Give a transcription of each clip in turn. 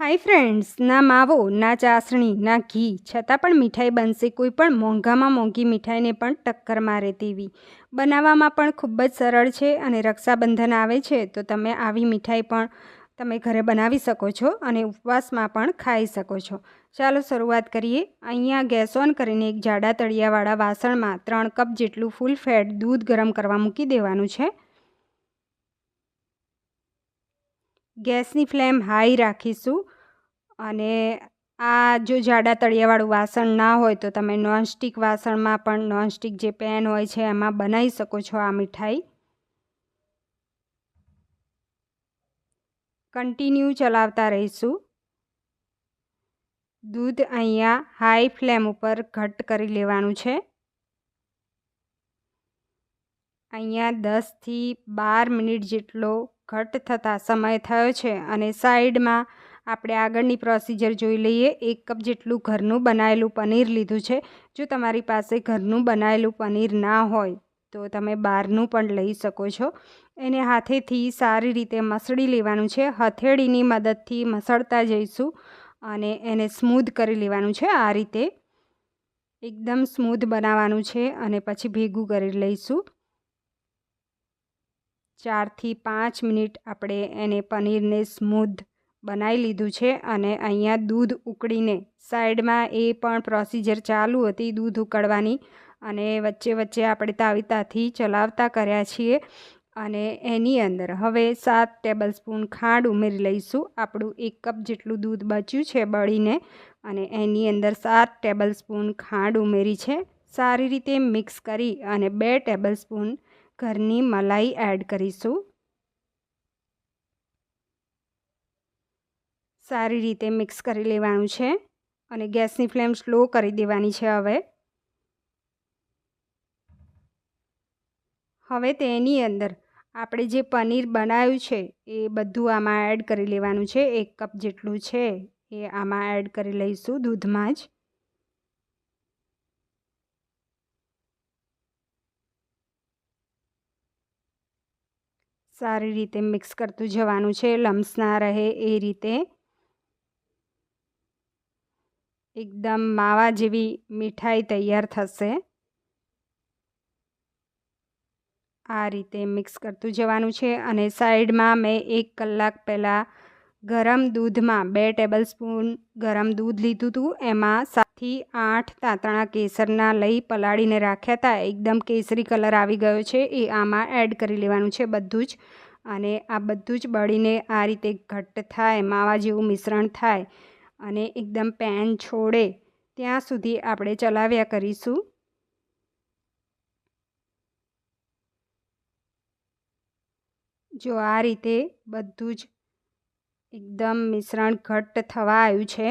Hi friends ના માવો, ના ચાસણી, ના ઘી, છતાં પણ મીઠાઈ બનશે. કોઈ પણ મોંઘામાં મોંઘી મીઠાઈને પણ ટક્કર મારે તેવી. બનાવવામાં પણ ખૂબ જ સરળ છે અને રક્ષાબંધન આવે છે, તો તમે આવી મીઠાઈ પણ તમે ઘરે બનાવી શકો છો અને ઉપવાસમાં પણ ખાઈ શકો છો. ચાલો શરૂઆત કરીએ. અહીંયા ગેસ ઓન કરીને એક જાડા તળિયાવાળા વાસણમાં ત્રણ કપ જેટલું ફૂલ ફેટ દૂધ ગરમ કરવા મૂકી દેવાનું છે. ગેસની ફ્લેમ હાઈ રાખીશું અને આ જો જાડા તળિયાવાળું વાસણ ના હોય તો તમે નોનસ્ટિક વાસણમાં પણ નોનસ્ટિક જે પેન હોય છે એમાં બનાવી શકો છો આ મીઠાઈ. કન્ટિન્યુ ચલાવતા રહીશું. દૂધ અહીંયા હાઈ ફ્લેમ ઉપર ઘટ કરી લેવાનું છે. અહીંયા દસથી બાર મિનિટ જેટલો ઘટ થતાં સમય થયો છે અને સાઈડમાં આપણે આગળની પ્રોસિજર જોઈ લઈએ. એક કપ જેટલું ઘરનું બનાવેલું પનીર લીધું છે. જો તમારી પાસે ઘરનું બનાવેલું પનીર ના હોય, તો તમે બહારનું પણ લઈ શકો છો. એને હાથેથી સારી રીતે મસળી લેવાનું છે. હથેળીની મદદથી મસળતા જઈશું અને એને સ્મૂધ કરી લેવાનું છે. આ રીતે એકદમ સ્મૂધ બનાવવાનું છે અને પછી ભેગું કરી લઈશું. ચારથી પાંચ મિનિટ આપણે એને પનીરને સ્મૂધ બનાવી લીધું છે અને અહીંયા દૂધ ઉકળીને સાઈડમાં એ પણ પ્રોસિજર ચાલુ હતી દૂધ ઉકળવાની અને વચ્ચે વચ્ચે આપણે તાવીતાથી ચલાવતા કર્યા છીએ અને એની અંદર હવે સાત ટેબલ સ્પૂન ખાંડ ઉમેરી લઈશું. આપણું એક કપ જેટલું દૂધ બચ્યું છે બળીને અને એની અંદર સાત ટેબલ સ્પૂન ખાંડ ઉમેરી છે. સારી રીતે મિક્સ કરી અને બે ટેબલ સ્પૂન ઘરની મલાઈ એડ કરીશું. સારી રીતે મિક્સ કરી લેવાનું છે અને ગેસની ફ્લેમ સ્લો કરી દેવાની છે હવે. હવે તેની અંદર આપણે જે પનીર બનાવ્યું છે એ બધું આમાં એડ કરી લેવાનું છે. એક કપ જેટલું છે એ આમાં એડ કરી લઈશું દૂધમાં જ. સારી રીતે મિક્સ કરતું જવાનું છે, લમ્સ ના રહે એ રીતે. એકદમ માવા જેવી મીઠાઈ તૈયાર થશે. આ રીતે મિક્સ કરતું જવાનું છે અને સાઈડમાં મેં એક કલાક પહેલાં ગરમ દૂધમાં બે ટેબલ સ્પૂન ગરમ દૂધ લીધું હતું, એમાં સાતથી આઠ તાંતણા કેસરના લઈ પલાળીને રાખ્યા હતા. એકદમ કેસરી કલર આવી ગયો છે. એ આમાં એડ કરી લેવાનું છે બધું જ. અને આ બધું જ બળીને આ રીતે ઘટ્ટ થાય, માવા જેવું મિશ્રણ થાય અને એકદમ પેન છોડે. ત્યાં સુધી આપણે ચલાવ્યા કરીશું. જો આ રીતે બધું જ એકદમ મિશ્રણ ઘટ્ટ થવા આવ્યું છે.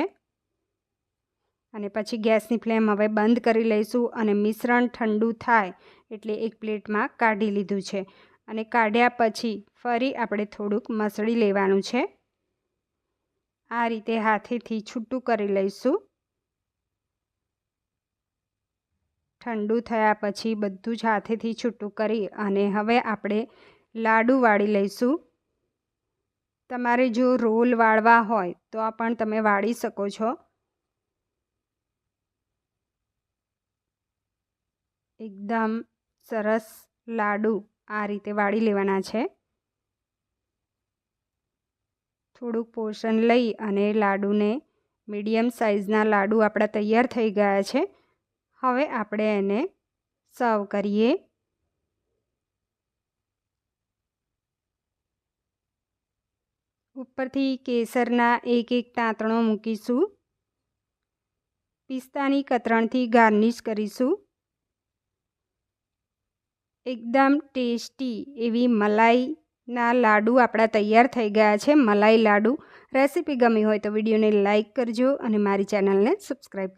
અને પછી ગેસની ફ્લેમ હવે બંધ કરી લઈશું અને મિશ્રણ ઠંડુ થાય એટલે એક પ્લેટમાં કાઢી લીધું છે. અને કાઢ્યા પછી ફરી આપણે થોડુંક મસળી લેવાનું છે. આ રીતે હાથેથી છૂટું કરી લઈશું. ઠંડુ થયા પછી બધું જ હાથેથી છૂટું કરી અને હવે આપણે લાડુ વાળી લઈશું. તમારે જો રોલ વાળવા હોય તો પણ તમે વાળી શકો છો. એકદમ સરસ લાડુ આ રીતે વાળી લેવાના છે. થોડુંક પોષણ લઈ અને લાડુને મીડિયમ સાઇઝના લાડુ આપણા તૈયાર થઈ ગયા છે. હવે આપણે એને સર્વ કરીએ. ઉપરથી કેસરના એક એક તાંતણો મૂકીશું. પિસ્તાની કતરણથી ગાર્નિશ કરીશું. એકદમ ટેસ્ટી એવી મલાઈના લાડુ આપણા તૈયાર થઈ ગયા છે. મલાઈ લાડુ રેસીપી ગમી હોય તો વિડીયોને લાઇક કરજો અને મારી ચેનલને સબસ્ક્રાઈબ કરજો.